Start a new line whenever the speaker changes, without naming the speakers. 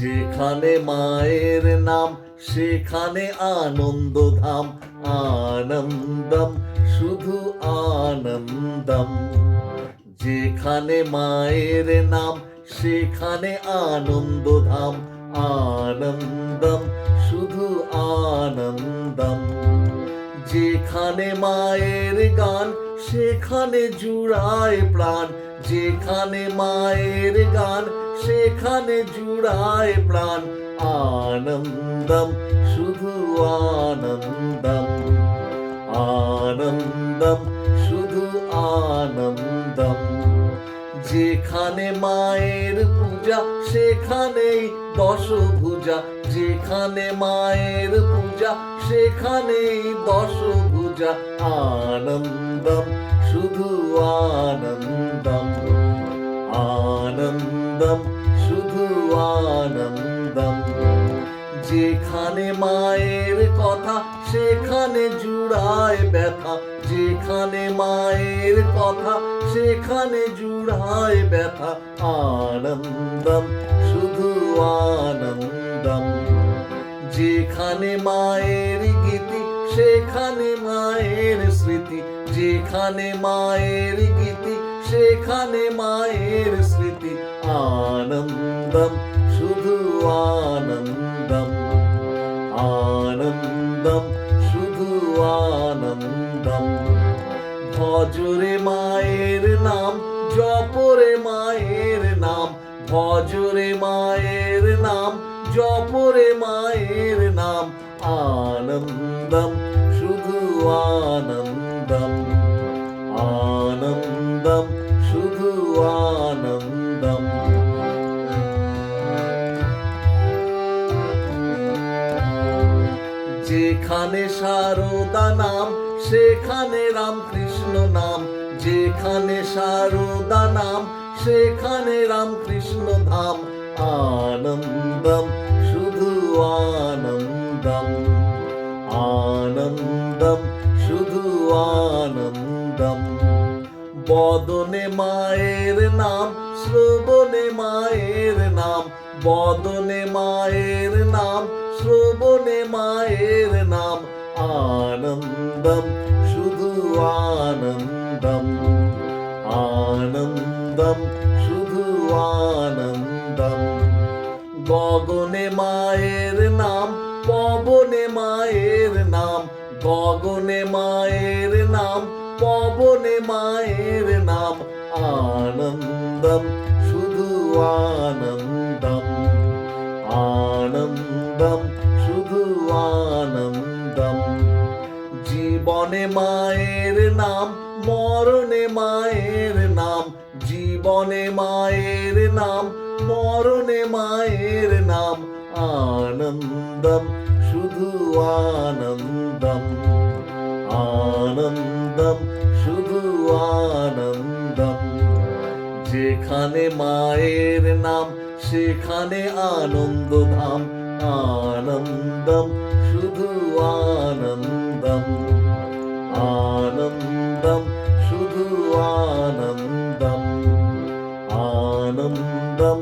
যেখানে মায়ের নাম, সেখানে আনন্দ ধাম আনন্দম, শুধু আনন্দম। যেখানে মায়ের নাম, সেখানে আনন্দ ধাম আনন্দম, শুধু আনন্দম। যেখানে মায়ের গান, সেখানে জুড়ায় প্রাণ। যেখানে মায়ের গান সেখানে জুড়ায় প্রাণ। আনন্দম শুধু আনন্দম। আনন্দম শুধু আনন্দম। যেখানে মায়ের পূজা, সেখানেই দশভুজা। যেখানে মায়ের পূজা, সেখানেই দশভুজা। আনন্দম, শুধু আনন্দম। আনন্দম, শুধু আনন্দম। যেখানে মায়ের কথা, সেখানে জুড়ায় ব্যথা। যেখানে মায়ের কথা, সেখানে জুড়ায় ব্যথা। আনন্দম, শুধু আনন্দম। যেখানে মায়ের গীতি, সেখানে মায়ের স্মৃতি। যেখানে মায়ের গীতি, সেখানে মায়ের স্মৃতি। আনন্দম, শুধু আনন্দম। আনন্দম, শুধু আনন্দম। ভজরে মায়ের নাম, জপরে মায়ের নাম। ভজরে মায়ের নাম, জপরে মায়ের নাম। আনন্দম, শুধু আনন্দম। যেখানে সারদা নাম, সেখানে রামকৃষ্ণ নাম। যেখানে সারদা নাম, সেখানে রামকৃষ্ণ ধাম। আনন্দম, শুধু আনন্দম। আনন্দম, শুধু আনন্দম। বদনে মায়ের নাম, শ্রবণে মায়ের নাম। বদনে মায়ের নাম শ্রবণে মায়ের নাম আনন্দম, শুধু আনন্দম। আনন্দম, শুধু আনন্দম। গগনে মায়ের নাম, পবনে মায়ের নাম। গগনে মায়ের নাম, পবনে মায়ের নাম। আনন্দম, শুধু আনন্দম। আনন্দম, শুধু আনন্দম। জীবনে মায়ের নাম, মরণে মায়ের নাম। জীবনে মায়ের নাম, মরণে মায়ের নাম। আনন্দম, শুধু আনন্দম। আনন্দম, শুধু আনন্দম। যেখানে মায়ের নাম, সেখানে ആനന്ദം ശുഭു ആനന്ദം ആനന്ദം ശുഭു ആനന്ദം ആനന്ദം